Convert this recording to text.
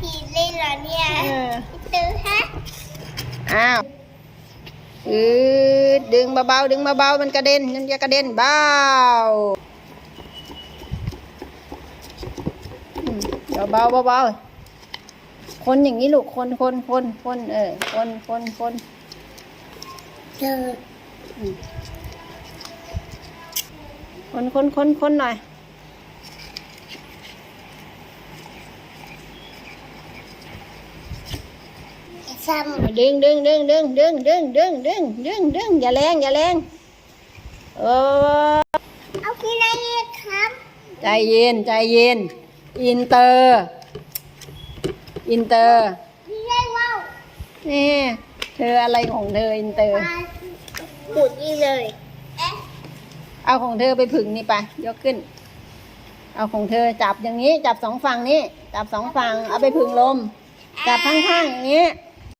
ผีเลยเหรอเนี่ยเออ ตึงฮะอ้าวอืดดึงเบาๆดึงเบาๆมันกระเด็นมันจะกระเด็นเบาอืมเบาๆเบาๆคนอย่างนี้ลูกคนคนคนคนเออคนคนคนเจอคนคนคนคนหน่อย ซ้ดึงดึงดึงดึงดึงดึงดึงดึงดึงดึงอย่าแรงอย่าแรงเออำเอาที่ไหนอีกครับ ใจเย็นใจเย็น อินเตอร์ อินเตอร์พี่ได้ว่าวนี่เธออะไรของเธออินเตอร์มาหมุนนี่เลยเอ๊ะเอาของเธอไปผึ่งนี่ไปยกขึ้น เอาของเธอจับอย่างนี้ จับสองฝั่งนี้ จับสองฝั่งเอาไปผึ่งลมจับข้างๆอย่างนี้เ